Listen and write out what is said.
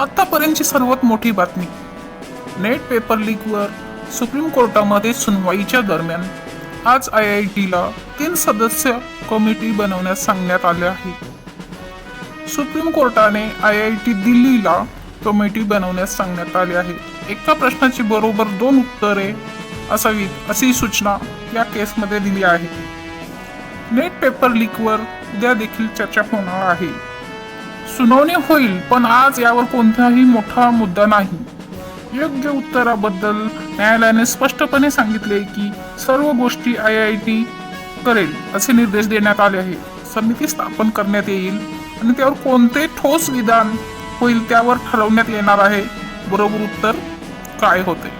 आतापर्यंतची सर्वात मोठी बातमी. नेट पेपर लीकवर सुप्रीम कोर्टामध्ये सुनवाईच्या दरम्यान आज आय आय टीला तीन सदस्य कमिटी बनवण्यास सांगण्यात आले आहे. सुप्रीम कोर्टाने आय आय टी दिल्लीला कमिटी बनवण्यास सांगण्यात आले आहे. एका प्रश्नाची बरोबर दोन उत्तरे असावीत अशी सूचना या केसमध्ये दिली आहे. नेट पेपर लीकवर उद्या देखील चर्चा होणार आहे. सुनावणी होईल पण आज यावर कोणताही मोठा मुद्दा नाही. योग्य उत्तराबद्दल न्यायालयाने स्पष्टपणे सांगितले की सर्व गोष्टी आय आय टी करेल असे निर्देश देण्यात आले आहे समिती स्थापन करण्यात येईल आणि त्यावर कोणते ठोस विधान होईल त्यावर ठरवण्यात येणार आहे. बरोबर उत्तर काय होते?